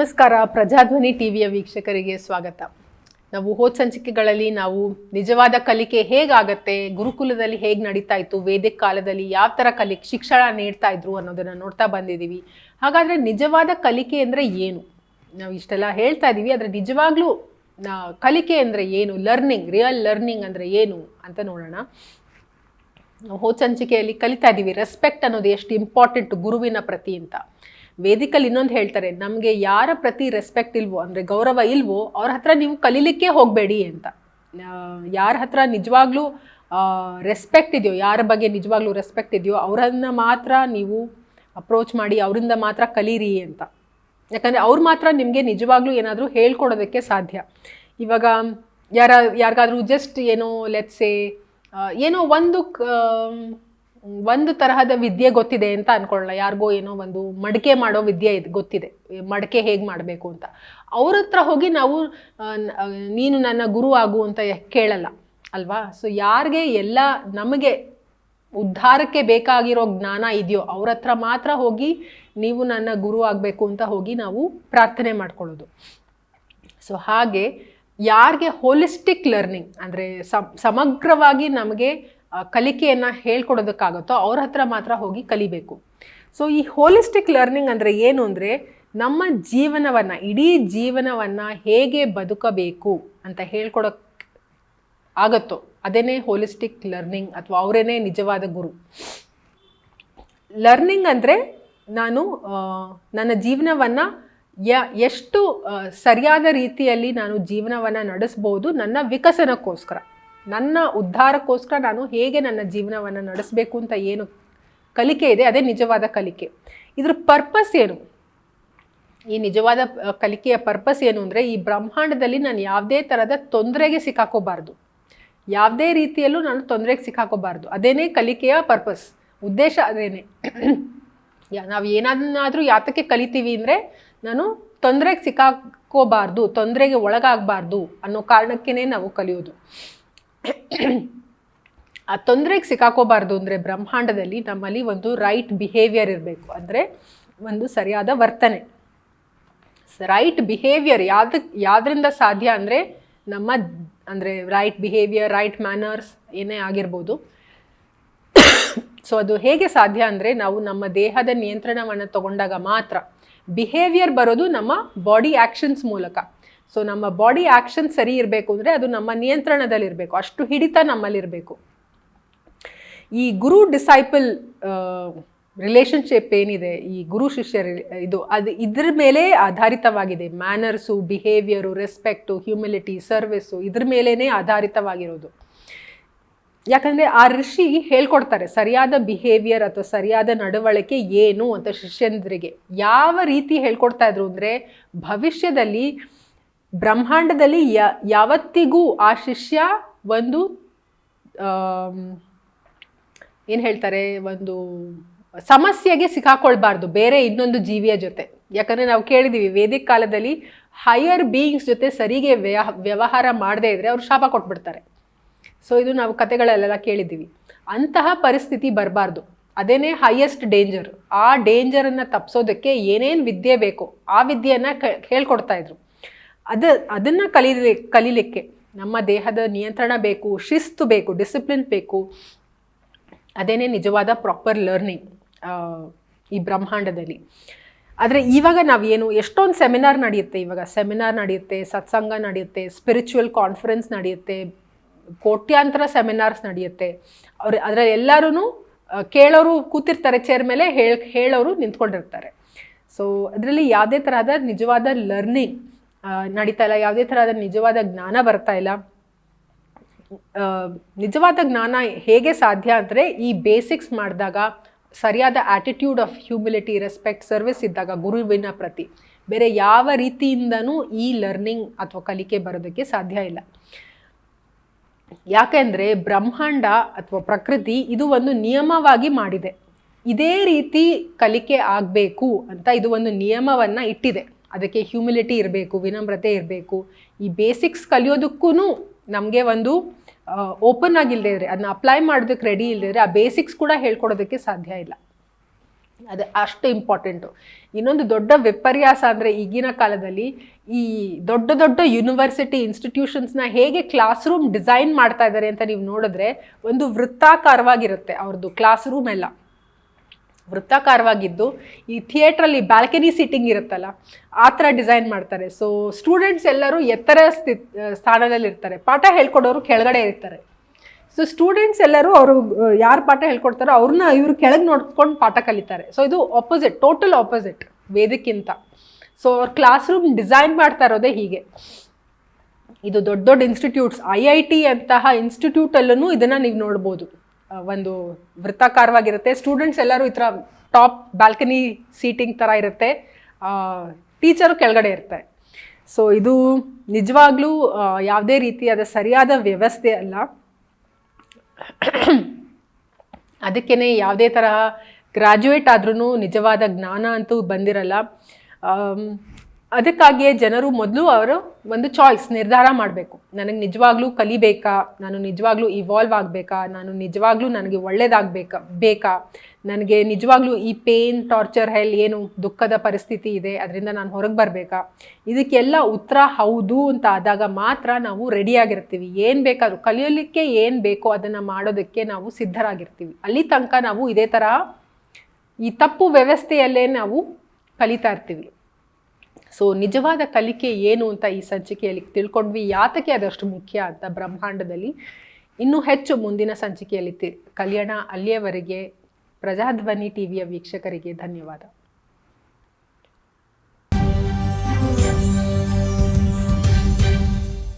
ನಮಸ್ಕಾರ, ಪ್ರಜಾಧ್ವನಿ ಟಿವಿಯ ವೀಕ್ಷಕರಿಗೆ ಸ್ವಾಗತ. ನಾವು ಹೋದ ಸಂಚಿಕೆಗಳಲ್ಲಿ ನಾವು ನಿಜವಾದ ಕಲಿಕೆ ಹೇಗಾಗತ್ತೆ, ಗುರುಕುಲದಲ್ಲಿ ಹೇಗೆ ನಡೀತಾ ಇತ್ತು, ವೇದಿಕ ಕಾಲದಲ್ಲಿ ಯಾವ ಥರ ಕಲಿ, ಶಿಕ್ಷಣ ನೀಡ್ತಾ ಇದ್ರು ಅನ್ನೋದನ್ನ ನೋಡ್ತಾ ಬಂದಿದ್ದೀವಿ ಹಾಗಾದ್ರೆ ನಿಜವಾದ ಕಲಿಕೆ ಅಂದರೆ ಏನು? ನಾವು ಇಷ್ಟೆಲ್ಲ ಹೇಳ್ತಾ ಇದ್ದೀವಿ ಆದರೆ ನಿಜವಾಗ್ಲೂ ಕಲಿಕೆ ಅಂದರೆ ಏನು? ಲರ್ನಿಂಗ್, ರಿಯಲ್ ಲರ್ನಿಂಗ್ ಅಂದರೆ ಏನು ಅಂತ ನೋಡೋಣ. ಹೋದ ಸಂಚಿಕೆಯಲ್ಲಿ ಕಲಿತಾ ಇದ್ದೀವಿ ರೆಸ್ಪೆಕ್ಟ್ ಅನ್ನೋದು ಎಷ್ಟು ಇಂಪಾರ್ಟೆಂಟ್ ಗುರುವಿನ ಪ್ರತಿ ಅಂತ. ವೇದಿಕಲ್ಲಿ ಇನ್ನೊಂದು ಹೇಳ್ತಾರೆ, ನಮಗೆ ಯಾರ ಪ್ರತಿ ರೆಸ್ಪೆಕ್ಟ್ ಇಲ್ವೋ, ಅಂದರೆ ಗೌರವ ಇಲ್ವೋ, ಅವ್ರ ಹತ್ರ ನೀವು ಕಲೀಲಿಕ್ಕೆ ಹೋಗಬೇಡಿ ಅಂತ. ಯಾರ ಹತ್ರ ನಿಜವಾಗ್ಲೂ ರೆಸ್ಪೆಕ್ಟ್ ಇದೆಯೋ, ಯಾರ ಬಗ್ಗೆ ನಿಜವಾಗ್ಲೂ ರೆಸ್ಪೆಕ್ಟ್ ಇದೆಯೋ, ಅವರನ್ನು ಮಾತ್ರ ನೀವು ಅಪ್ರೋಚ್ ಮಾಡಿ, ಅವರಿಂದ ಮಾತ್ರ ಕಲೀರಿ ಅಂತ. ಯಾಕಂದರೆ ಅವ್ರು ಮಾತ್ರ ನಿಮಗೆ ನಿಜವಾಗ್ಲೂ ಏನಾದರೂ ಹೇಳ್ಕೊಡೋದಕ್ಕೆ ಸಾಧ್ಯ. ಇವಾಗ, ಯಾರ, ಯಾರಿಗಾದರೂ ಜಸ್ಟ್ ಏನೋ ಲೆಟ್ಸೆ ಏನೋ ಒಂದು ಒಂದು ತರಹದ ವಿದ್ಯೆ ಗೊತ್ತಿದೆ ಅಂತ ಅನ್ಕೊಳ್ಳೋಣ ಯಾರಿಗೋ ಏನೋ ಒಂದು ಮಡಿಕೆ ಮಾಡೋ ವಿದ್ಯೆ ಇದು ಗೊತ್ತಿದೆ. ಮಡಿಕೆ ಹೇಗೆ ಮಾಡಬೇಕು ಅಂತ. ಅವ್ರ ಹತ್ರ ಹೋಗಿ ನಾವು ನೀನು ನನ್ನ ಗುರು ಆಗು ಅಂತ ಕೇಳಲ್ಲ ಅಲ್ವಾ? ಸೊ ಯಾರಿಗೆ ಎಲ್ಲ ನಮಗೆ ಉದ್ಧಾರಕ್ಕೆ ಬೇಕಾಗಿರೋ ಜ್ಞಾನ ಇದೆಯೋ ಅವ್ರ ಹತ್ರ ಮಾತ್ರ ಹೋಗಿ ನೀವು ನನ್ನ ಗುರು ಆಗಬೇಕು ಅಂತ ಹೋಗಿ ನಾವು ಪ್ರಾರ್ಥನೆ ಮಾಡ್ಕೊಳ್ಳೋದು. ಸೊ ಹಾಗೆ ಯಾರಿಗೆ ಹೋಲಿಸ್ಟಿಕ್ ಲರ್ನಿಂಗ್ ಅಂದರೆ ಸಮಗ್ರವಾಗಿ ನಮಗೆ ಕಲಿಕೆಯನ್ನು ಹೇಳ್ಕೊಡೋದಕ್ಕಾಗುತ್ತೋ ಅವ್ರ ಹತ್ರ ಮಾತ್ರ ಹೋಗಿ ಕಲಿಬೇಕು. ಸೊ ಈ ಹೋಲಿಸ್ಟಿಕ್ ಲರ್ನಿಂಗ್ ಅಂದರೆ ಏನು ಅಂದರೆ ನಮ್ಮ ಜೀವನವನ್ನು, ಇಡೀ ಜೀವನವನ್ನು ಹೇಗೆ ಬದುಕಬೇಕು ಅಂತ ಹೇಳ್ಕೊಡೋಕ್ಕೆ ಆಗತ್ತೋ ಅದೇನೇ ಹೋಲಿಸ್ಟಿಕ್ ಲರ್ನಿಂಗ್ ಅಥವಾ ಅವರೇನೇ ನಿಜವಾದ ಗುರು. ಲರ್ನಿಂಗ್ ಅಂದರೆ ನಾನು ನನ್ನ ಜೀವನವನ್ನು ಯ, ಎಷ್ಟು ಸರಿಯಾದ ರೀತಿಯಲ್ಲಿ ನಾನು ಜೀವನವನ್ನು ನಡೆಸ್ಬೋದು ನನ್ನ ವಿಕಸನಕ್ಕೋಸ್ಕರ. ನನ್ನ ಉದ್ಧಾರಕ್ಕೋಸ್ಕರ ನಾನು ಹೇಗೆ ನನ್ನ ಜೀವನವನ್ನು ನಡೆಸಬೇಕು ಅಂತ ಏನು ಕಲಿಕೆ ಇದೆ, ಅದೇ ನಿಜವಾದ ಕಲಿಕೆ. ಇದ್ರ ಪರ್ಪಸ್ ಏನು? ಈ ನಿಜವಾದ ಕಲಿಕೆಯ ಪರ್ಪಸ್ ಏನು ಅಂದರೆ, ಈ ಬ್ರಹ್ಮಾಂಡದಲ್ಲಿ ನಾನು ಯಾವುದೇ ಥರದ ತೊಂದರೆಗೆ ಸಿಕ್ಕಾಕೋಬಾರ್ದು. ಯಾವುದೇ ರೀತಿಯಲ್ಲೂ ನಾನು ತೊಂದರೆಗೆ ಸಿಕ್ಕಾಕೋಬಾರ್ದು. ಅದೇನೇ ಕಲಿಕೆಯ ಪರ್ಪಸ್ ಉದ್ದೇಶ ಅದೇನೆ. ನಾವು ಏನಾದ್ರೂ ಯಾತಕ್ಕೆ ಕಲಿತೀವಿ ಅಂದರೆ, ನಾನು ತೊಂದರೆಗೆ ಸಿಕ್ಕಾಕೋಬಾರ್ದು, ತೊಂದರೆಗೆ ಒಳಗಾಗಬಾರ್ದು ಅನ್ನೋ ಕಾರಣಕ್ಕೇ ನಾವು ಕಲಿಯೋದು. ಆ ತೊಂದರೆಗೆ ಸಿಕ್ಕಾಕೋಬಾರ್ದು ಅಂದರೆ ಬ್ರಹ್ಮಾಂಡದಲ್ಲಿ ನಮ್ಮಲ್ಲಿ ಒಂದು ರೈಟ್ ಬಿಹೇವಿಯರ್ ಇರಬೇಕು. ಅಂದರೆ ಒಂದು ಸರಿಯಾದ ವರ್ತನೆ. ರೈಟ್ ಬಿಹೇವಿಯರ್ ಯಾವ್ದು, ಯಾವ್ದರಿಂದ ಸಾಧ್ಯ ಅಂದರೆ ನಮ್ಮ, ಅಂದರೆ ರೈಟ್ ಬಿಹೇವಿಯರ್ ರೈಟ್ ಮ್ಯಾನರ್ಸ್ ಏನೇ ಆಗಿರ್ಬೋದು. ಸೊ ಅದು ಹೇಗೆ ಸಾಧ್ಯ ಅಂದರೆ ನಾವು ನಮ್ಮ ದೇಹದ ನಿಯಂತ್ರಣವನ್ನು ತಗೊಂಡಾಗ ಮಾತ್ರ. ಬಿಹೇವಿಯರ್ ಬರೋದು ನಮ್ಮ ಬಾಡಿ ಆ್ಯಕ್ಷನ್ಸ್ ಮೂಲಕ. ಸೊ ನಮ್ಮ ಬಾಡಿ ಆ್ಯಕ್ಷನ್ ಸರಿ ಇರಬೇಕು ಅಂದರೆ ಅದು ನಮ್ಮ ನಿಯಂತ್ರಣದಲ್ಲಿರಬೇಕು. ಅಷ್ಟು ಹಿಡಿತ ನಮ್ಮಲ್ಲಿರಬೇಕು. ಈ ಗುರು ಡಿಸೈಪಲ್ ರಿಲೇಶನ್ಶಿಪ್ ಏನಿದೆ, ಈ ಗುರು ಶಿಷ್ಯ ಇದು ಅದು ಇದ್ರ ಮೇಲೆ ಆಧಾರಿತವಾಗಿದೆ. Manners behaviour respect humility service ಇದ್ರ ಮೇಲೇ ಆಧಾರಿತವಾಗಿರೋದು. ಯಾಕಂದರೆ ಆ ಋಷಿ ಹೇಳ್ಕೊಡ್ತಾರೆ, ಸರಿಯಾದ ಬಿಹೇವಿಯರ್ ಅಥವಾ ಸರಿಯಾದ ನಡವಳಿಕೆ ಏನು ಅಂತ ಶಿಷ್ಯಂದ್ರಿಗೆ. ಯಾವ ರೀತಿ ಹೇಳ್ಕೊಡ್ತಾ ಇದ್ರು ಅಂದರೆ, ಭವಿಷ್ಯದಲ್ಲಿ ಬ್ರಹ್ಮಾಂಡದಲ್ಲಿ ಯ, ಯಾವತ್ತಿಗೂ ಆ ಶಿಷ್ಯ ಒಂದು ಏನು ಹೇಳ್ತಾರೆ, ಒಂದು ಸಮಸ್ಯೆಗೆ ಸಿಕ್ಕಾಕೊಳ್ಬಾರ್ದು, ಬೇರೆ ಇನ್ನೊಂದು ಜೀವಿಯ ಜೊತೆ. ಯಾಕಂದರೆ ನಾವು ಕೇಳಿದ್ದೀವಿ ವೇದಿಕ ಕಾಲದಲ್ಲಿ ಹೈಯರ್ ಬೀಯಿಂಗ್ಸ್ ಜೊತೆ ಸರಿಗೆ ವ್ಯವಹಾರ ಮಾಡದೇ ಇದ್ದರೆ ಅವರು ಶಾಪ ಕೊಟ್ಬಿಡ್ತಾರೆ. ಸೊ ಇದು ನಾವು ಕತೆಗಳಲ್ಲೆಲ್ಲ ಕೇಳಿದ್ದೀವಿ. ಅಂತಹ ಪರಿಸ್ಥಿತಿ ಬರಬಾರ್ದು. ಅದೇನೇ ಹೈಯೆಸ್ಟ್ ಡೇಂಜರ್ ಆ ಡೇಂಜರನ್ನು ತಪ್ಪಿಸೋದಕ್ಕೆ ಏನೇನು ವಿದ್ಯೆ ಬೇಕೋ, ಆ ವಿದ್ಯೆಯನ್ನು ಕ ಹೇಳ್ಕೊಡ್ತಾ ಇದ್ರು. ಅದು, ಅದನ್ನು ಕಲೀಲಿ, ಕಲೀಲಿಕ್ಕೆ ನಮ್ಮ ದೇಹದ ನಿಯಂತ್ರಣ ಬೇಕು, ಶಿಸ್ತು ಬೇಕು ಡಿಸಿಪ್ಲಿನ್ ಬೇಕು. ಅದೇನೆ ನಿಜವಾದ ಪ್ರಾಪರ್ ಲರ್ನಿಂಗ್ ಈ ಬ್ರಹ್ಮಾಂಡದಲ್ಲಿ. ಆದರೆ ಇವಾಗ ನಾವೇನು ಎಷ್ಟೊಂದು ಸೆಮಿನಾರ್ ನಡೆಯುತ್ತೆ ಇವಾಗ. ಸೆಮಿನಾರ್ ನಡೆಯುತ್ತೆ, ಸತ್ಸಂಗ ನಡೆಯುತ್ತೆ ಸ್ಪಿರಿಚುವಲ್ ಕಾನ್ಫರೆನ್ಸ್ ನಡೆಯುತ್ತೆ, ಕೋಟ್ಯಾಂತರ ಸೆಮಿನಾರ್ಸ್ ನಡೆಯುತ್ತೆ. ಅವ್ರು, ಅದರಲ್ಲಿ ಎಲ್ಲರೂ ಕೇಳೋರು ಕೂತಿರ್ತಾರೆ ಚೇರ್ ಮೇಲೆ ಹೇಳ, ಹೇಳೋರು ನಿಂತ್ಕೊಂಡಿರ್ತಾರೆ. ಸೊ ಅದರಲ್ಲಿ ಯಾವುದೇ ಥರದ ನಿಜವಾದ ಲರ್ನಿಂಗ್ ನಡೀತಾ ಇಲ್ಲ. ಯಾವುದೇ ಥರದ ನಿಜವಾದ ಜ್ಞಾನ ಬರ್ತಾ ಇಲ್ಲ. ನಿಜವಾದ ಜ್ಞಾನ ಹೇಗೆ ಸಾಧ್ಯ ಅಂದರೆ ಈ ಬೇಸಿಕ್ಸ್ ಮಾಡಿದಾಗ, ಸರಿಯಾದ attitude of humility respect service ಇದ್ದಾಗ, ಗುರುವಿನ ಪ್ರತಿ. ಬೇರೆ ಯಾವ ರೀತಿಯಿಂದನೂ ಈ ಲರ್ನಿಂಗ್ ಅಥವಾ ಕಲಿಕೆ ಬರೋದಕ್ಕೆ ಸಾಧ್ಯ ಇಲ್ಲ. ಯಾಕೆಂದರೆ ಬ್ರಹ್ಮಾಂಡ ಅಥವಾ ಪ್ರಕೃತಿ ಇದು ಒಂದು ನಿಯಮವಾಗಿ ಮಾಡಿದೆ. ಇದೇ ರೀತಿ ಕಲಿಕೆ ಆಗಬೇಕು ಅಂತ ಇದು ಒಂದು ನಿಯಮವನ್ನು ಇಟ್ಟಿದೆ. ಅದಕ್ಕೆ ಹ್ಯೂಮಿಲಿಟಿ ಇರಬೇಕು, ವಿನಮ್ರತೆ ಇರಬೇಕು. ಈ ಬೇಸಿಕ್ಸ್ ಕಲಿಯೋದಕ್ಕೂ ನಮಗೆ ಒಂದು ಓಪನ್ ಆಗಿಲ್ಲದೆ ಇದ್ರೆ ಅದನ್ನ ಅಪ್ಲೈ ಮಾಡೋದಕ್ಕೆ ರೆಡಿ ಇಲ್ಲದೆ ಇದ್ರೆ ಆ ಬೇಸಿಕ್ಸ್ ಕೂಡ ಹೇಳ್ಕೊಡೋದಕ್ಕೆ ಸಾಧ್ಯ ಇಲ್ಲ. ಅದು ಅಷ್ಟು ಇಂಪಾರ್ಟೆಂಟು ಇನ್ನೊಂದು ದೊಡ್ಡ ವಿಪರ್ಯಾಸ ಅಂದರೆ ಈಗಿನ ಕಾಲದಲ್ಲಿ ಈ ದೊಡ್ಡ ದೊಡ್ಡ ಯೂನಿವರ್ಸಿಟಿ ಇನ್ಸ್ಟಿಟ್ಯೂಷನ್ಸ್ನ ಹೇಗೆ ಕ್ಲಾಸ್ ರೂಮ್ ಡಿಸೈನ್ ಮಾಡ್ತಾ ಇದ್ದಾರೆ ಅಂತ ನೀವು ನೋಡಿದ್ರೆ ಒಂದು ವೃತ್ತಾಕಾರವಾಗಿರುತ್ತೆ ಅವ್ರದ್ದು ಕ್ಲಾಸ್ ರೂಮ್ ಎಲ್ಲ. ವೃತ್ತಾಕಾರವಾಗಿದ್ದು ಈ ಥಿಯೇಟ್ರಲ್ಲಿ ಬ್ಯಾಲ್ಕನಿ ಸೀಟಿಂಗ್ ಇರುತ್ತಲ್ಲ, ಆ ಥರ ಡಿಸೈನ್ ಮಾಡ್ತಾರೆ. ಸೊ ಸ್ಟೂಡೆಂಟ್ಸ್ ಎಲ್ಲರೂ ಎತ್ತರ ಸ್ಥಿ ಸ್ಥಾನದಲ್ಲಿ ಇರ್ತಾರೆ ಪಾಠ ಹೇಳ್ಕೊಡೋರು ಕೆಳಗಡೆ ಇರ್ತಾರೆ. ಸೊ ಸ್ಟೂಡೆಂಟ್ಸ್ ಎಲ್ಲರೂ ಅವರು ಯಾರು ಪಾಠ ಹೇಳ್ಕೊಡ್ತಾರೋ ಅವ್ರನ್ನ ಇವರು ಕೆಳಗೆ ನೋಡ್ಕೊಂಡು ಪಾಠ ಕಲಿತಾರೆ. ಸೊ ಇದು ಆಪೋಸಿಟ್ ಟೋಟಲ್ ಆಪೋಸಿಟ್ ವೇದಕ್ಕಿಂತ. ಸೊ ಅವ್ರ ಕ್ಲಾಸ್ ರೂಮ್ ಡಿಸೈನ್ ಮಾಡ್ತಾ ಇರೋದೇ ಹೀಗೆ. ಇದು ದೊಡ್ಡ ದೊಡ್ಡ ಇನ್ಸ್ಟಿಟ್ಯೂಟ್ಸ್, ಐ ಐ ಟಿ ಅಂತಹ ಇನ್ಸ್ಟಿಟ್ಯೂಟಲ್ಲೂ ಇದನ್ನು ನೀವು ನೋಡ್ಬೋದು. ಒಂದು ವೃತ್ತಾಕಾರವಾಗಿರುತ್ತೆ. ಸ್ಟೂಡೆಂಟ್ಸ್ ಎಲ್ಲರೂ ಈ ಥರ ಟಾಪ್ ಬಾಲ್ಕನಿ ಸೀಟಿಂಗ್ ಥರ ಇರುತ್ತೆ. ಟೀಚರು ಕೆಳಗಡೆ ಇರುತ್ತೆ. ಸೊ ಇದು ನಿಜವಾಗ್ಲೂ ಯಾವುದೇ ರೀತಿಯಾದ ಸರಿಯಾದ ವ್ಯವಸ್ಥೆ ಅಲ್ಲ. ಅದಕ್ಕೇ ಯಾವುದೇ ತರಹ ಗ್ರ್ಯಾಜುಯೇಟ್ ಆದ್ರೂ ನಿಜವಾದ ಜ್ಞಾನ ಅಂತೂ ಬಂದಿರಲ್ಲ. ಅದಕ್ಕಾಗಿಯೇ ಜನರು ಮೊದಲು ಅವರು ಒಂದು ಚಾಯ್ಸ್ ನಿರ್ಧಾರ ಮಾಡಬೇಕು. ನನಗೆ ನಿಜವಾಗ್ಲೂ ಕಲಿಬೇಕಾ? ನಾನು ನಿಜವಾಗ್ಲೂ ಇವಾಲ್ವ್ ಆಗಬೇಕಾ? ನಾನು ನಿಜವಾಗ್ಲೂ ನನಗೆ ಒಳ್ಳೇದಾಗಬೇಕಾ? ಬೇಕಾ? ನನಗೆ ನಿಜವಾಗ್ಲೂ ಈ ಪೇನ್ ಟಾರ್ಚರ್ ಹೆಲ್ ಏನು ದುಃಖದ ಪರಿಸ್ಥಿತಿ ಇದೆ, ಅದರಿಂದ ನಾನು ಹೊರಗೆ ಬರಬೇಕಾ? ಇದಕ್ಕೆಲ್ಲ ಉತ್ತರ ಹೌದು ಅಂತ ಆದಾಗ ಮಾತ್ರ ನಾವು ರೆಡಿಯಾಗಿರ್ತೀವಿ ಏನು ಬೇಕಾದರೂ, ಕಲಿಯಲಿಕ್ಕೆ ಏನು ಬೇಕೋ ಅದನ್ನು ಮಾಡೋದಕ್ಕೆ ನಾವು ಸಿದ್ಧರಾಗಿರ್ತೀವಿ. ಅಲ್ಲಿ ತನಕ ನಾವು ಇದೇ ಥರ ಈ ತಪ್ಪು ವ್ಯವಸ್ಥೆಯಲ್ಲೇ ನಾವು ಕಲಿತಾ ಇರ್ತೀವಿ. ಸೊ ನಿಜವಾದ ಕಲಿಕೆ ಏನು ಅಂತ ಈ ಸಂಚಿಕೆಯಲ್ಲಿ ತಿಳ್ಕೊಂಡ್ವಿ. ಯಾತಕ್ಕೆ ಅದಷ್ಟು ಮುಖ್ಯ ಅಂತ ಬ್ರಹ್ಮಾಂಡದಲ್ಲಿ. ಇನ್ನೂ ಹೆಚ್ಚು ಮುಂದಿನ ಸಂಚಿಕೆಯಲ್ಲಿ ತಿ, ಕಲಿಯೋಣ. ಅಲ್ಲಿಯವರೆಗೆ ಪ್ರಜಾಧ್ವನಿ ಟಿವಿಯ ವೀಕ್ಷಕರಿಗೆ ಧನ್ಯವಾದ.